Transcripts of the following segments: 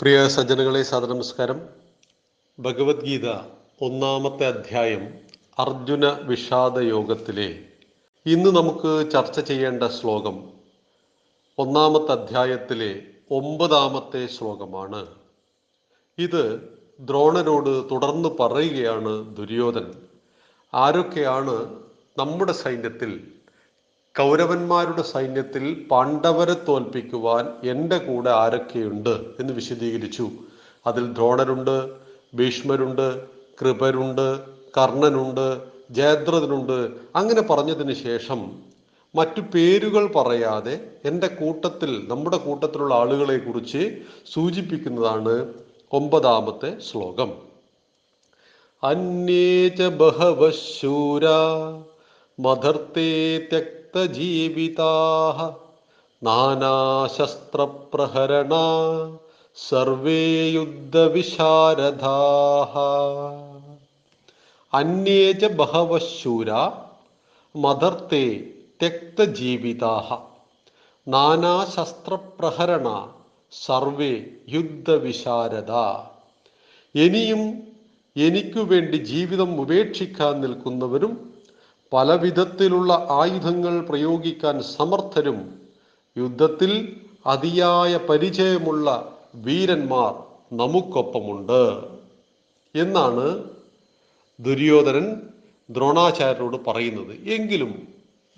പ്രിയ സജ്ജനങ്ങളെ സാദനമസ്കാരം ഭഗവത്ഗീത ഒന്നാമത്തെ അധ്യായം അർജുന വിഷാദ യോഗത്തിലെ ഇന്ന് നമുക്ക് ചർച്ച ചെയ്യേണ്ട ശ്ലോകം ഒന്നാമത്തെ അധ്യായത്തിലെ ഒമ്പതാമത്തെ ശ്ലോകമാണ്. ഇത് ദ്രോണരോട് തുടർന്ന് പറയുകയാണ് ദുര്യോധൻ ആരൊക്കെയാണ് നമ്മുടെ സൈന്യത്തിൽ കൗരവന്മാരുടെ സൈന്യത്തിൽ പാണ്ഡവരെ തോൽപ്പിക്കുവാൻ എന്റെ കൂടെ ആരൊക്കെയുണ്ട് എന്ന് വിശദീകരിച്ചു. അതിൽ ദ്രോണരുണ്ട് ഭീഷ്മരുണ്ട് കൃപരുണ്ട് കർണനുണ്ട് ജയദ്രഥനുണ്ട്. അങ്ങനെ പറഞ്ഞതിന് ശേഷം മറ്റു പേരുകൾ പറയാതെ എന്റെ കൂട്ടത്തിൽ നമ്മുടെ കൂട്ടത്തിലുള്ള ആളുകളെ കുറിച്ച് സൂചിപ്പിക്കുന്നതാണ് ഒമ്പതാമത്തെ ശ്ലോകം. അന്യേച ബഹവശൂര മധർത്തേ ത്യക്തജീവിതാः നാനാശസ്ത്രപ്രഹരണ സർവേ യുദ്ധവിശാരദാഹ അന്യേച ബഹവശൂര മദർത്തെ തെക്തജീവിതാഹ നാനാശസ്ത്രപ്രഹരണ സർവേ യുദ്ധവിശാരദ ഇനിയും എനിക്കു വേണ്ടി ജീവിതം ഉപേക്ഷിക്കാൻ നിൽക്കുന്നവരും പല വിധത്തിലുള്ള ആയുധങ്ങൾ പ്രയോഗിക്കാൻ സമർത്ഥരും യുദ്ധത്തിൽ അതിയായ പരിചയമുള്ള വീരന്മാർ നമുക്കൊപ്പമുണ്ട്. എന്നാണ് ദുര്യോധനൻ ദ്രോണാചാര്യരോട് പറയുന്നത്. എങ്കിലും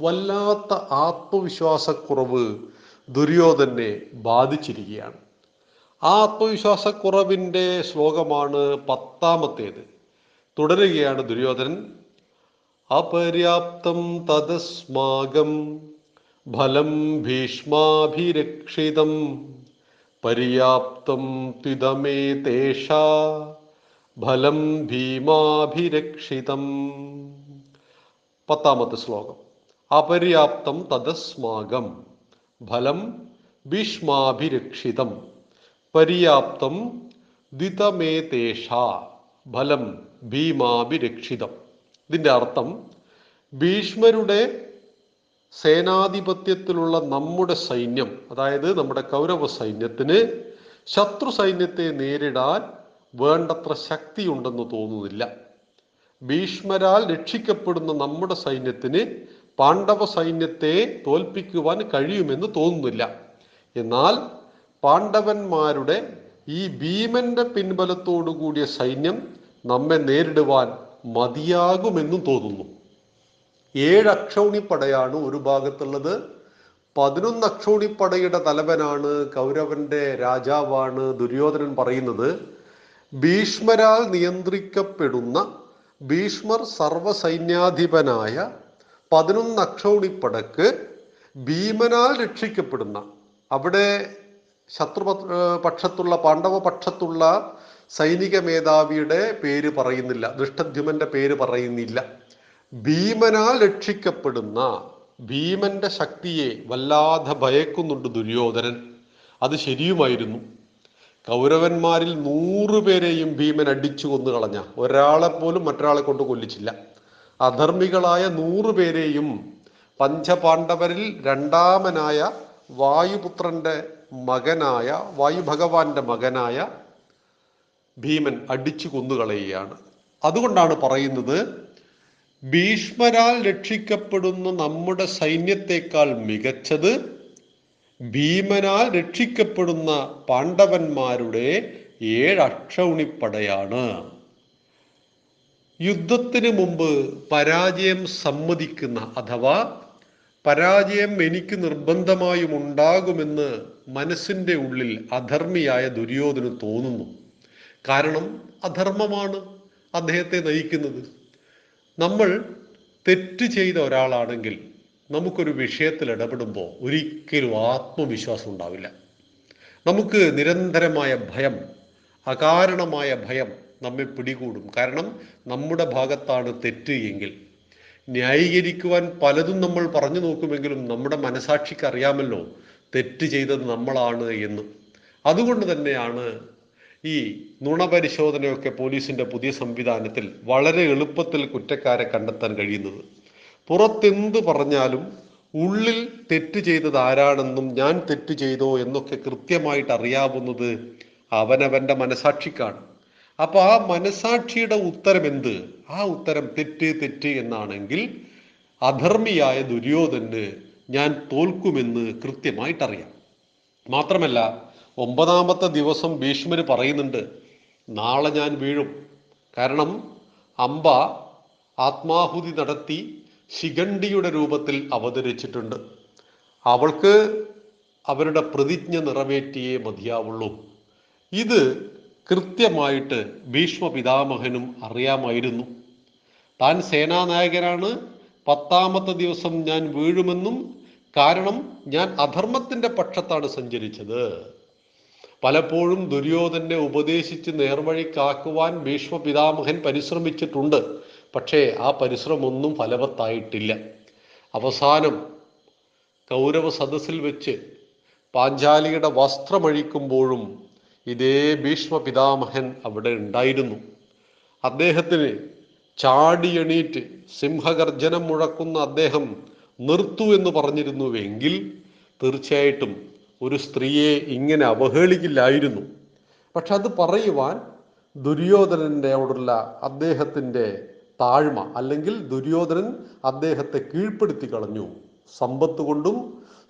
വല്ലാത്ത ആത്മവിശ്വാസക്കുറവ് ദുര്യോധനെ ബാധിച്ചിരിക്കുകയാണ്. ആത്മവിശ്വാസക്കുറവിന്റെ ശ്ലോകമാണ് പത്താമത്തേത്. തുടരുകയാണ് ദുര്യോധനൻ. അപര്യാപ്തം തദസ്മാകം ഫലം ഭീഷ്മാഭിരക്ഷിതം പര്യാപ്തം ത്വിതമേ തേഷാ ഫലം ഭീമാഭിരക്ഷിതം പത്താമത്തെ ശ്ലോകം അപര്യാപ്തം തദസ്മാകം ഫലം ഭീഷ്മാഭിരക്ഷിതം പര്യാപ്തം ദ്വിതമേതേഷാ ഫലം ഭീമാഭിരക്ഷിതം ഇതിന്റെ അർത്ഥം ഭീഷ്മരുടെ സേനാധിപത്യത്തിലുള്ള നമ്മുടെ സൈന്യം അതായത് നമ്മുടെ കൗരവ സൈന്യത്തിന് ശത്രു സൈന്യത്തെ നേരിടാൻ വേണ്ടത്ര ശക്തിയുണ്ടെന്ന് തോന്നുന്നില്ല. ഭീഷ്മരാൽ രക്ഷിക്കപ്പെടുന്ന നമ്മുടെ സൈന്യത്തിന് പാണ്ഡവ സൈന്യത്തെ തോൽപ്പിക്കുവാൻ കഴിയുമെന്ന് തോന്നുന്നില്ല. എന്നാൽ പാണ്ഡവന്മാരുടെ ഈ ഭീമന്റെ പിൻബലത്തോടു കൂടിയ സൈന്യം നമ്മെ നേരിടുവാൻ മതിയാകുമെന്നും തോന്നുന്നു. ഏഴ് ഒരു ഭാഗത്തുള്ളത്. പതിനൊന്ന് അക്ഷൗണിപ്പടയുടെ തലവനാണ് കൗരവന്റെ രാജാവാണ് ദുര്യോധനൻ പറയുന്നത്. ഭീഷ്മരാൽ നിയന്ത്രിക്കപ്പെടുന്ന ഭീഷ്മർ സർവസൈന്യാധിപനായ പതിനൊന്ന് അക്ഷൗണിപ്പടക്ക് ഭീമനാൽ രക്ഷിക്കപ്പെടുന്ന അവിടെ ശത്രു പക്ഷത്തുള്ള പാണ്ഡവ പക്ഷത്തുള്ള സൈനിക മേധാവിയുടെ പേര് പറയുന്നില്ല ദൃഷ്ടദ്യുമന്റെ പേര് പറയുന്നില്ല. ഭീമനാൽ രക്ഷിക്കപ്പെടുന്ന ഭീമന്റെ ശക്തിയെ വല്ലാതെ ഭയക്കുന്നുണ്ട് ദുര്യോധനൻ. അത് ശരിയുമായിരുന്നു. കൗരവന്മാരിൽ നൂറുപേരെയും ഭീമൻ അടിച്ചു കൊന്നു കളഞ്ഞ ഒരാളെ പോലും മറ്റൊരാളെ കൊണ്ട് കൊല്ലിച്ചില്ല. അധർമ്മികളായ നൂറുപേരെയും പഞ്ചപാണ്ഡവരിൽ രണ്ടാമനായ വായുപുത്രന്റെ മകനായ വായുഭഗവാന്റെ മകനായ ഭീമൻ അടിച്ചു കൊന്നുകളയുകയാണ്. അതുകൊണ്ടാണ് പറയുന്നത് ഭീഷ്മരാൽ രക്ഷിക്കപ്പെടുന്ന നമ്മുടെ സൈന്യത്തെക്കാൾ മികച്ചത് ഭീമനാൽ രക്ഷിക്കപ്പെടുന്ന പാണ്ഡവന്മാരുടെ ഏഴ് യുദ്ധത്തിന് മുമ്പ് പരാജയം സമ്മതിക്കുന്ന അഥവാ പരാജയം എനിക്ക് നിർബന്ധമായും ഉണ്ടാകുമെന്ന് മനസ്സിന്റെ ഉള്ളിൽ അധർമ്മിയായ ദുര്യോധന് തോന്നുന്നു. കാരണം അധർമ്മമാണ് അദ്ദേഹത്തെ നയിക്കുന്നത്. നമ്മൾ തെറ്റ് ചെയ്ത ഒരാളാണെങ്കിൽ നമുക്കൊരു വിഷയത്തിൽ ഇടപെടുമ്പോൾ ഒരിക്കലും ആത്മവിശ്വാസം ഉണ്ടാവില്ല. നമുക്ക് നിരന്തരമായ ഭയം അകാരണമായ ഭയം നമ്മെ പിടികൂടും. കാരണം നമ്മുടെ ഭാഗത്താണ് തെറ്റ് എങ്കിൽ ന്യായീകരിക്കുവാൻ പലതും നമ്മൾ പറഞ്ഞു നോക്കുമെങ്കിലും നമ്മുടെ മനസാക്ഷിക്ക് അറിയാമല്ലോ തെറ്റ് ചെയ്തത് നമ്മളാണ് എന്ന്. അതുകൊണ്ട് തന്നെയാണ് ഈ നുണ പരിശോധനയൊക്കെ പോലീസിന്റെ പുതിയ സംവിധാനത്തിൽ വളരെ എളുപ്പത്തിൽ കുറ്റക്കാരെ കണ്ടെത്താൻ കഴിയുന്നത്. പുറത്തെന്ത് പറഞ്ഞാലും ഉള്ളിൽ തെറ്റ് ചെയ്തത് ആരാണെന്നും ഞാൻ തെറ്റ് ചെയ്തോ എന്നൊക്കെ കൃത്യമായിട്ട് അറിയാവുന്നത് അവനവന്റെ മനസാക്ഷിക്കാണ്. അപ്പൊ ആ മനസാക്ഷിയുടെ ഉത്തരം എന്ത്? ആ ഉത്തരം തെറ്റ് തെറ്റ് എന്നാണെങ്കിൽ അധർമ്മിയായ ദുര്യോധന് ഞാൻ തോൽക്കുമെന്ന് കൃത്യമായിട്ടറിയാം. മാത്രമല്ല ഒമ്പതാമത്തെ ദിവസം ഭീഷ്മർ പറയുന്നുണ്ട് നാളെ ഞാൻ വീഴും. കാരണം അമ്പ ആത്മാഹുതി നടത്തി ശിഖണ്ഡിയുടെ രൂപത്തിൽ അവതരിച്ചിട്ടുണ്ട്. അവൾക്ക് അവരുടെ പ്രതിജ്ഞ നിറവേറ്റിയേ മതിയാവുള്ളൂ. ഇത് കൃത്യമായിട്ട് ഭീഷ്മ പിതാമഹനും അറിയാമായിരുന്നു. താൻ സേനാനായകനാണ്. പത്താമത്തെ ദിവസം ഞാൻ വീഴുമെന്നും കാരണം ഞാൻ അധർമ്മത്തിന്റെ പക്ഷത്താണ് സഞ്ചരിച്ചത്. പലപ്പോഴും ദുര്യോധനെ ഉപദേശിച്ച് നേർവഴിക്കാക്കുവാൻ ഭീഷ്മ പിതാമഹൻ പരിശ്രമിച്ചിട്ടുണ്ട്. പക്ഷേ ആ പരിശ്രമമൊന്നും ഫലവത്തായിട്ടില്ല. അവസാനം കൗരവ സദസ്സിൽ വെച്ച് പാഞ്ചാലിയുടെ വസ്ത്രമഴിക്കുമ്പോഴും ഇതേ ഭീഷ്മ പിതാമഹൻ അവിടെ ഉണ്ടായിരുന്നു. അദ്ദേഹത്തിന് ചാടിയണീറ്റ് സിംഹഗർജനം മുഴക്കുന്ന അദ്ദേഹം നിർത്തു എന്ന് പറഞ്ഞിരുന്നുവെങ്കിൽ തീർച്ചയായിട്ടും ഒരു സ്ത്രീയെ ഇങ്ങനെ അവഹേളിക്കില്ലായിരുന്നു. പക്ഷെ അത് പറയുവാൻ ദുര്യോധനന്റെ അവിടുള്ള അദ്ദേഹത്തിന്റെ താഴ്മ അല്ലെങ്കിൽ ദുര്യോധനൻ അദ്ദേഹത്തെ കീഴ്പ്പെടുത്തി കളഞ്ഞു. സമ്പത്ത് കൊണ്ടും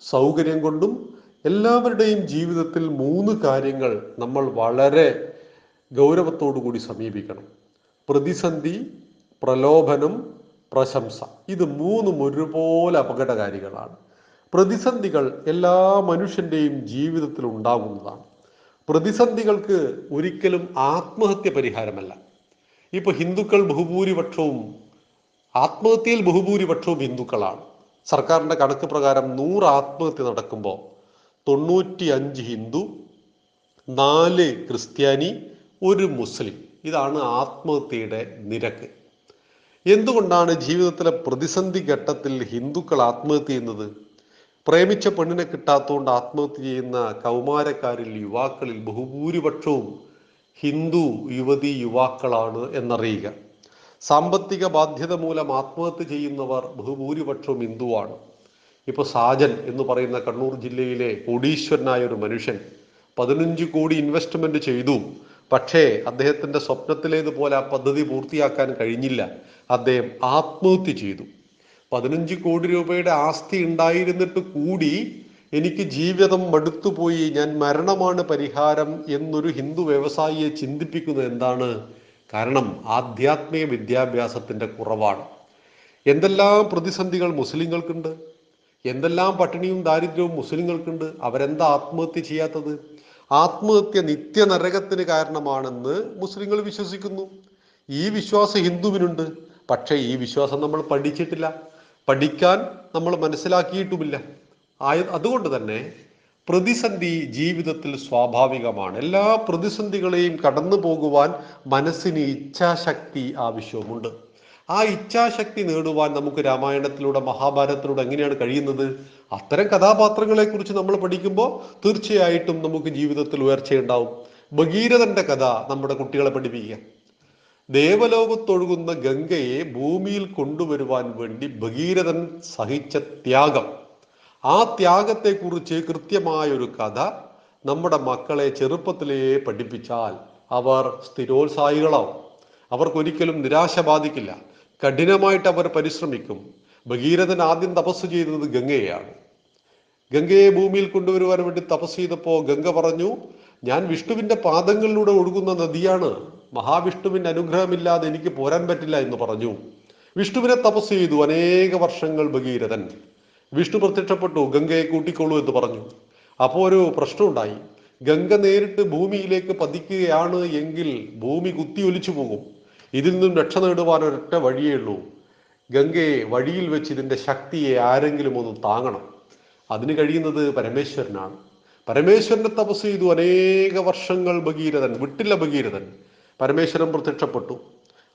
സൗകര്യം കൊണ്ടും എല്ലാവരുടെയും ജീവിതത്തിൽ മൂന്ന് കാര്യങ്ങൾ നമ്മൾ വളരെ ഗൗരവത്തോടു കൂടി സമീപിക്കണം. പ്രതിസന്ധി പ്രലോഭനം പ്രശംസ. ഇത് മൂന്നും ഒരുപോലെ അപകടകാരികളാണ്. പ്രതിസന്ധികൾ എല്ലാ മനുഷ്യന്റെയും ജീവിതത്തിൽ ഉണ്ടാകുന്നതാണ്. പ്രതിസന്ധികൾക്ക് ഒരിക്കലും ആത്മഹത്യ പരിഹാരമല്ല. ഇപ്പോൾ ഹിന്ദുക്കൾ ബഹുഭൂരിപക്ഷവും ആത്മഹത്യയിൽ ബഹുഭൂരിപക്ഷവും ഹിന്ദുക്കളാണ്. സർക്കാരിന്റെ കണക്ക് പ്രകാരം നൂറ് ആത്മഹത്യ നടക്കുമ്പോൾ തൊണ്ണൂറ്റി അഞ്ച് ഹിന്ദു നാല് ക്രിസ്ത്യാനി ഒരു മുസ്ലിം. ഇതാണ് ആത്മഹത്യയുടെ നിരക്ക്. എന്തുകൊണ്ടാണ് ജീവിതത്തിലെ പ്രതിസന്ധി ഘട്ടത്തിൽ ഹിന്ദുക്കൾ ആത്മഹത്യ ചെയ്യുന്നത്? പ്രേമിച്ച പെണ്ണിനെ കിട്ടാത്തതുകൊണ്ട് ആത്മഹത്യ ചെയ്യുന്ന കൗമാരക്കാരിൽ യുവാക്കളിൽ ബഹുഭൂരിപക്ഷവും ഹിന്ദു യുവതി യുവാക്കളാണ് എന്നറിയുക. സാമ്പത്തിക ബാധ്യത മൂലം ആത്മഹത്യ ചെയ്യുന്നവർ ബഹുഭൂരിപക്ഷവും ഹിന്ദുവാണ്. ഇപ്പോൾ സാജൻ എന്ന് പറയുന്ന കണ്ണൂർ ജില്ലയിലെ കോടീശ്വരനായ ഒരു മനുഷ്യൻ പതിനഞ്ച് കോടി ഇൻവെസ്റ്റ്മെന്റ് ചെയ്തു. പക്ഷേ അദ്ദേഹത്തിന്റെ സ്വപ്നത്തിലേതുപോലെ ആ പദ്ധതി പൂർത്തിയാക്കാൻ കഴിഞ്ഞില്ല. അദ്ദേഹം ആത്മഹത്യ ചെയ്തു. പതിനഞ്ച് കോടി രൂപയുടെ ആസ്തി ഉണ്ടായിരുന്നിട്ട് കൂടി എനിക്ക് ജീവിതം മടുത്തുപോയി. ഞാൻ മരണമാണ് പരിഹാരം എന്നൊരു ഹിന്ദു വ്യവസായിയെ ചിന്തിപ്പിക്കുന്നത് എന്താണ്? കാരണം ആധ്യാത്മിക വിദ്യാഭ്യാസത്തിന്റെ കുറവാണ്. എന്തെല്ലാം പ്രതിസന്ധികൾ മുസ്ലിങ്ങൾക്കുണ്ട്? എന്തെല്ലാം പട്ടിണിയും ദാരിദ്ര്യവും മുസ്ലിങ്ങൾക്കുണ്ട്? അവരെന്താ ആത്മഹത്യ ചെയ്യാത്തത്? ആത്മഹത്യ നിത്യ നരകത്തിന് കാരണമാണെന്ന് മുസ്ലിങ്ങൾ വിശ്വസിക്കുന്നു. ഈ വിശ്വാസം ഹിന്ദുവിനുണ്ട്. പക്ഷേ ഈ വിശ്വാസം നമ്മൾ പഠിച്ചിട്ടില്ല. പഠിക്കാൻ നമ്മൾ മനസ്സിലാക്കിയിട്ടുമില്ല. ആയ അതുകൊണ്ട് തന്നെ പ്രതിസന്ധി ജീവിതത്തിൽ സ്വാഭാവികമാണ്. എല്ലാ പ്രതിസന്ധികളെയും കടന്നു പോകുവാൻ മനസ്സിന് ഇച്ഛാശക്തി ആവശ്യവുമുണ്ട്. ആ ഇച്ഛാശക്തി നേടുവാൻ നമുക്ക് രാമായണത്തിലൂടെ മഹാഭാരതത്തിലൂടെ എങ്ങനെയാണ് കഴിയുന്നത്? അത്തരം കഥാപാത്രങ്ങളെ കുറിച്ച് നമ്മൾ പഠിക്കുമ്പോൾ തീർച്ചയായിട്ടും നമുക്ക് ജീവിതത്തിൽ ഉയർച്ചയുണ്ടാവും. ഭഗീരഥന്റെ കഥ നമ്മുടെ കുട്ടികളെ പഠിപ്പിക്കുക. ദേവലോകത്തൊഴുകുന്ന ഗംഗയെ ഭൂമിയിൽ കൊണ്ടുവരുവാൻ വേണ്ടി ഭഗീരഥൻ സഹിച്ച ത്യാഗം. ആ ത്യാഗത്തെക്കുറിച്ച് കൃത്യമായ ഒരു കഥ നമ്മുടെ മക്കളെ ചെറുപ്പത്തിലേ പഠിപ്പിച്ചാൽ അവർ സ്ഥിരോത്സാഹികളാവും. അവർക്കൊരിക്കലും നിരാശ ബാധിക്കില്ല. കഠിനമായിട്ട് അവർ പരിശ്രമിക്കും. ഭഗീരഥൻ ആദ്യം തപസ് ചെയ്തത് ഗംഗയെയാണ്. ഗംഗയെ ഭൂമിയിൽ കൊണ്ടുവരുവാൻ വേണ്ടി തപസ് ചെയ്തപ്പോൾ ഗംഗ പറഞ്ഞു ഞാൻ വിഷ്ണുവിന്റെ പാദങ്ങളിലൂടെ ഒഴുകുന്ന നദിയാണ്. മഹാവിഷ്ണുവിന്റെ അനുഗ്രഹമില്ലാതെ എനിക്ക് പോരാൻ പറ്റില്ല എന്ന് പറഞ്ഞു. വിഷ്ണുവിനെ തപസ് ചെയ്തു അനേക വർഷങ്ങൾ ഭഗീരഥൻ. വിഷ്ണു പ്രത്യക്ഷപ്പെട്ടു ഗംഗയെ കൂട്ടിക്കൊള്ളൂ എന്ന് പറഞ്ഞു. അപ്പോൾ ഒരു പ്രശ്നമുണ്ടായി. ഗംഗ നേരിട്ട് ഭൂമിയിലേക്ക് പതിക്കുകയാണ് എങ്കിൽ ഭൂമി കുത്തി ഒലിച്ചു പോകും. ഇതിൽ നിന്നും രക്ഷ നേടുവാൻ ഒരൊറ്റ വഴിയേ ഉള്ളൂ. ഗംഗയെ വഴിയിൽ വെച്ച് ഇതിന്റെ ശക്തിയെ ആരെങ്കിലും ഒന്ന് താങ്ങണം. അതിന് കഴിയുന്നത് പരമേശ്വരനാണ്. പരമേശ്വരനെ തപസ് ചെയ്തു അനേക വർഷങ്ങൾ ഭഗീരഥൻ വിട്ടില്ല ഭഗീരഥൻ. പരമേശ്വരൻ പ്രത്യക്ഷപ്പെട്ടു.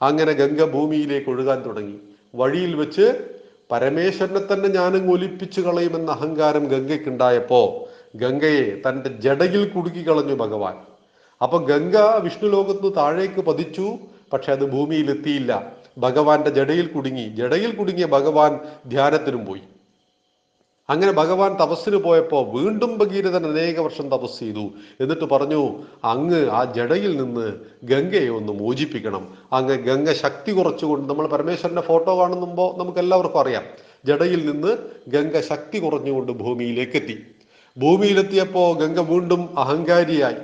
അങ്ങനെ ഗംഗ ഭൂമിയിലേക്ക് ഒഴുകാൻ തുടങ്ങി. വഴിയിൽ വെച്ച് പരമേശ്വരനെ തന്നെ ഞാനും ഒലിപ്പിച്ചു കളയുമെന്ന അഹങ്കാരം ഗംഗയ്ക്കുണ്ടായപ്പോ ഗംഗയെ തന്റെ ജടയിൽ കുടുക്കി കളഞ്ഞു ഭഗവാൻ. അപ്പൊ ഗംഗ വിഷ്ണു ലോകത്ത് താഴേക്ക് പതിച്ചു പക്ഷെ അത് ഭൂമിയിൽ എത്തിയില്ല ഭഗവാന്റെ ജടയിൽ കുടുങ്ങി. ജടയിൽ കുടുങ്ങിയ ഭഗവാൻ ധ്യാനത്തിനും പോയി. അങ്ങനെ ഭഗവാൻ തപസ്സിന് പോയപ്പോൾ വീണ്ടും ഭഗീരഥൻ അനേക വർഷം തപസ് ചെയ്തു. എന്നിട്ട് പറഞ്ഞു അങ്ങ് ആ ജടയിൽ നിന്ന് ഗംഗയെ ഒന്ന് മോചിപ്പിക്കണം. അങ്ങ് ഗംഗ ശക്തി കുറച്ചുകൊണ്ട് നമ്മൾ പരമേശ്വരന്റെ ഫോട്ടോ കാണുമ്പോൾ നമുക്ക് എല്ലാവർക്കും അറിയാം. ജടയിൽ നിന്ന് ഗംഗ ശക്തി കുറഞ്ഞുകൊണ്ട് ഭൂമിയിലേക്കെത്തി. ഭൂമിയിലെത്തിയപ്പോൾ ഗംഗ വീണ്ടും അഹങ്കാരിയായി.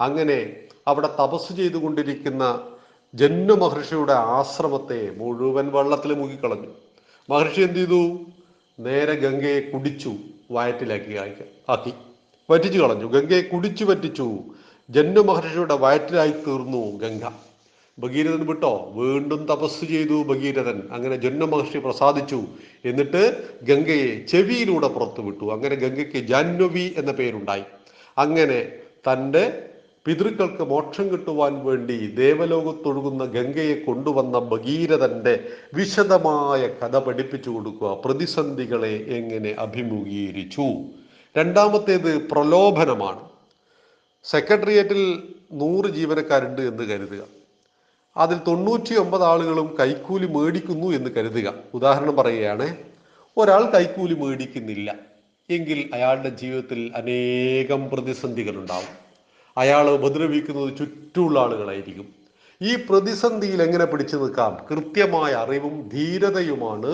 അങ്ങനെ അവിടെ തപസ് ചെയ്തുകൊണ്ടിരിക്കുന്ന ജന്മ മഹർഷിയുടെ ആശ്രമത്തെ മുഴുവൻ വെള്ളത്തിൽ മുങ്ങിക്കളഞ്ഞു. മഹർഷി എന്ത് ചെയ്തു? നേരെ ഗംഗയെ കുടിച്ചു വയറ്റിലാക്കി ആക്കി വറ്റിച്ചു കളഞ്ഞു. ഗംഗയെ കുടിച്ചു വറ്റിച്ചു. ജന്മ മഹർഷിയുടെ വയറ്റിലായി തീർന്നു ഗംഗ. ഭഗീരഥൻ വിട്ടോ? വീണ്ടും തപസ് ചെയ്തു ഭഗീരഥൻ. അങ്ങനെ ജന്മ മഹർഷി പ്രസാദിച്ചു. എന്നിട്ട് ഗംഗയെ ചെവിയിലൂടെ പുറത്തു വിട്ടു അങ്ങനെ ഗംഗയ്ക്ക് ജാഹ്നവി എന്ന പേരുണ്ടായി. അങ്ങനെ തന്റെ പിതൃക്കൾക്ക് മോക്ഷം കിട്ടുവാൻ വേണ്ടി ദേവലോകത്തൊഴുകുന്ന ഗംഗയെ കൊണ്ടുവന്ന ഭഗീരഥന്റെ വിശദമായ കഥ പഠിപ്പിച്ചു കൊടുക്കുക. പ്രതിസന്ധികളെ എങ്ങനെ അഭിമുഖീകരിച്ചു? രണ്ടാമത്തേത് പ്രലോഭനമാണ്. സെക്രട്ടേറിയറ്റിൽ നൂറ് ജീവനക്കാരുണ്ട് എന്ന് കരുതുക. അതിൽ തൊണ്ണൂറ്റി ഒമ്പത് ആളുകളും കൈക്കൂലി മേടിക്കുന്നു എന്ന് കരുതുക. ഉദാഹരണം പറയുകയാണ് ഒരാൾ കൈക്കൂലി മേടിക്കുന്നില്ല. എങ്കിൽ അയാളുടെ ജീവിതത്തിൽ അനേകം പ്രതിസന്ധികൾ അയാൾ ഉപദ്രവിക്കുന്നത് ചുറ്റുമുള്ള ആളുകളായിരിക്കും. ഈ പ്രതിസന്ധിയിൽ എങ്ങനെ പിടിച്ചു നിൽക്കാം? കൃത്യമായ അറിവും ധീരതയുമാണ്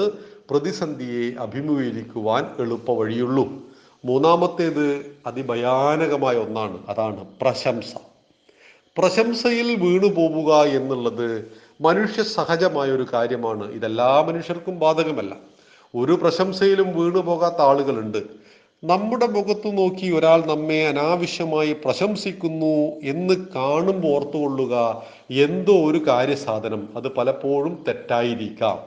പ്രതിസന്ധിയെ അഭിമുഖീകരിക്കുവാൻ എളുപ്പ വഴിയുള്ളൂ മൂന്നാമത്തേത് അതിഭയാനകമായ ഒന്നാണ്. അതാണ് പ്രശംസ. പ്രശംസയിൽ വീണു പോവുക എന്നുള്ളത് മനുഷ്യ സഹജമായ ഒരു കാര്യമാണ്. ഇതെല്ലാ മനുഷ്യർക്കും ബാധകമല്ല. ഒരു പ്രശംസയിലും വീണു പോകാത്ത ആളുകളുണ്ട്. നമ്മുടെ മുഖത്ത് നോക്കി ഒരാൾ നമ്മെ അനാവശ്യമായി പ്രശംസിക്കുന്നു എന്ന് കാണുമ്പോൾ ഓർത്തുകൊള്ളുക എന്തോ ഒരു കാര്യസാധനം. അത് പലപ്പോഴും തെറ്റായിരിക്കാം.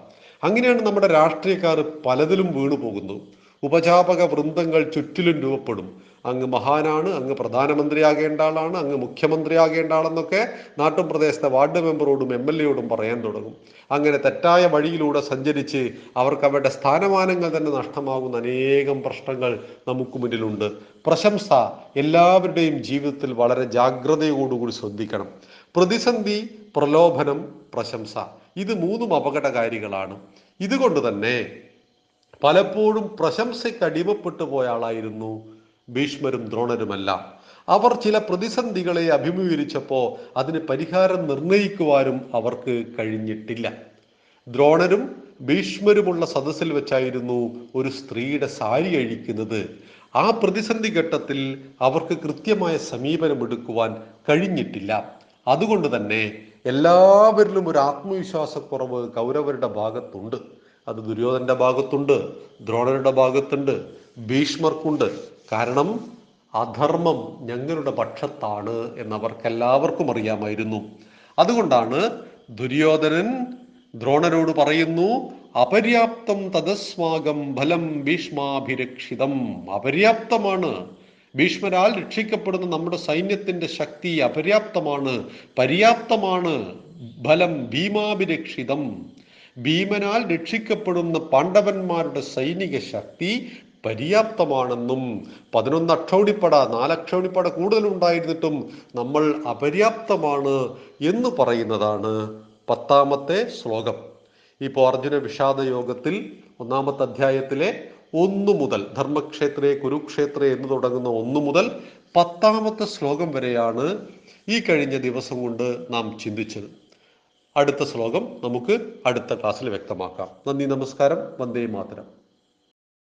അങ്ങനെയാണ് നമ്മുടെ രാഷ്ട്രീയക്കാർ പലതിലും വീണു പോകുന്നത് ഉപജാപക വൃന്ദങ്ങൾ ചുറ്റിലും രൂപപ്പെടും. അങ്ങ് മഹാനാണ് അങ്ങ് പ്രധാനമന്ത്രിയാകേണ്ട ആളാണ് അങ്ങ് മുഖ്യമന്ത്രിയാകേണ്ട ആളെന്നൊക്കെ നാട്ടും പ്രദേശത്തെ വാർഡ് മെമ്പറോടും എം എൽ എയോടും പറയാൻ തുടങ്ങും. അങ്ങനെ തെറ്റായ വഴിയിലൂടെ സഞ്ചരിച്ച് അവർക്ക് അവരുടെ സ്ഥാനമാനങ്ങൾ തന്നെ നഷ്ടമാകുന്ന അനേകം പ്രശ്നങ്ങൾ നമുക്ക് മുന്നിലുണ്ട്. പ്രശംസ എല്ലാവരുടെയും ജീവിതത്തിൽ വളരെ ജാഗ്രതയോടുകൂടി ശ്രദ്ധിക്കണം. പ്രതിസന്ധി പ്രലോഭനം പ്രശംസ ഇത് മൂന്നും അപകടകാരികളാണ്. ഇതുകൊണ്ട് തന്നെ പലപ്പോഴും പ്രശംസയ്ക്ക് അടിമപ്പെട്ടു പോയ ആളായിരുന്നു ഭീഷ്മരും ദ്രോണരുമല്ല. അവർ ചില പ്രതിസന്ധികളെ അഭിമുഖീകരിച്ചപ്പോൾ അതിന് പരിഹാരം നിർണയിക്കുവാനും അവർക്ക് കഴിഞ്ഞിട്ടില്ല. ദ്രോണരും ഭീഷ്മരുമുള്ള സദസ്സിൽ വെച്ചായിരുന്നു ഒരു സ്ത്രീയുടെ സാരി അഴിക്കുന്നത്. ആ പ്രതിസന്ധി ഘട്ടത്തിൽ അവർക്ക് കൃത്യമായ സമീപനം എടുക്കുവാൻ കഴിഞ്ഞിട്ടില്ല. അതുകൊണ്ട് തന്നെ എല്ലാവരിലും ഒരു ആത്മവിശ്വാസക്കുറവ് കൗരവരുടെ ഭാഗത്തുണ്ട്. അത് ദുര്യോധന്റെ ഭാഗത്തുണ്ട് ദ്രോണരുടെ ഭാഗത്തുണ്ട് ഭീഷ്മർക്കുണ്ട്. കാരണം അധർമ്മം ഞങ്ങളുടെ പക്ഷത്താണ് എന്നവർക്കെല്ലാവർക്കും അറിയാമായിരുന്നു. അതുകൊണ്ടാണ് ദുര്യോധനൻ ദ്രോണരോട് പറയുന്നു അപര്യാപ്തം തദസ്മാകം ഫലം ഭീഷ്മാഭിരക്ഷിതം. അപര്യാപ്തമാണ്. ഭീഷ്മരാൽ രക്ഷിക്കപ്പെടുന്ന നമ്മുടെ സൈന്യത്തിന്റെ ശക്തി അപര്യാപ്തമാണ്. പര്യാപ്തമാണ് ഫലം ഭീമാഭിരക്ഷിതം. ഭീമനാൽ രക്ഷിക്കപ്പെടുന്ന പാണ്ഡവന്മാരുടെ സൈനിക ശക്തി പര്യാപ്തമാണെന്നും പതിനൊന്ന് അക്ഷൗണിപ്പട കൂടുതൽ കൂടുതലുണ്ടായിരുന്നിട്ടും നമ്മൾ അപര്യാപ്തമാണ് എന്ന് പറയുന്നതാണ് പത്താമത്തെ ശ്ലോകം. ഇപ്പോൾ അർജുന വിഷാദ യോഗത്തിൽ ഒന്നാമത്തെ അധ്യായത്തിലെ ഒന്നു മുതൽ ധർമ്മക്ഷേത്രേ കുരുക്ഷേത്രേ എന്ന് തുടങ്ങുന്ന ഒന്നു മുതൽ പത്താമത്തെ ശ്ലോകം വരെയാണ് ഈ കഴിഞ്ഞ ദിവസം കൊണ്ട് നാം ചിന്തിച്ചത്. അടുത്ത ശ്ലോകം നമുക്ക് അടുത്ത ക്ലാസ്സിൽ വ്യക്തമാക്കാം. നന്ദി നമസ്കാരം. വന്ദേ മാതരം.